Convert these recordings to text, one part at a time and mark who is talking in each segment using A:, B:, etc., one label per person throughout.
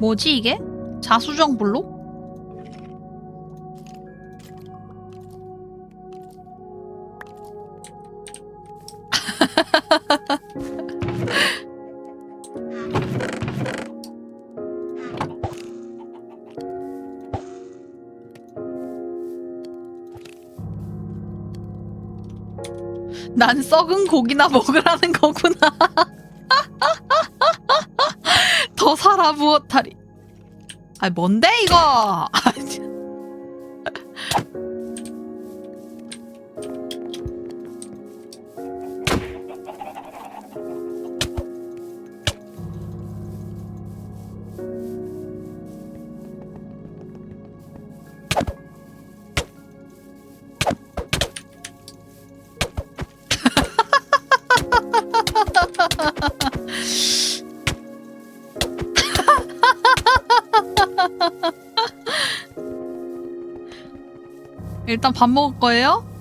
A: 뭐지 이게? 자수정 블록? 난 썩은 고기나 먹으라는 거구나. 무엇하리. 아 뭔데 이거? 일단 밥 먹을 거예요?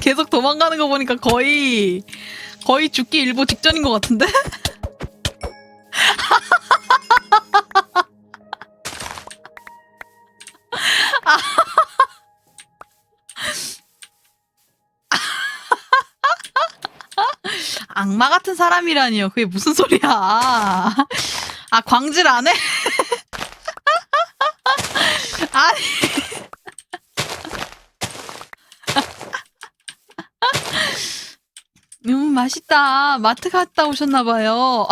A: 계속 도망가는 거 보니까 거의 거의 죽기 일보 직전인 것 같은데? 악마 같은 사람이라니요. 그게 무슨 소리야? 아 광질 안 해? 아니. 음 맛있다. 마트 갔다 오셨나 봐요.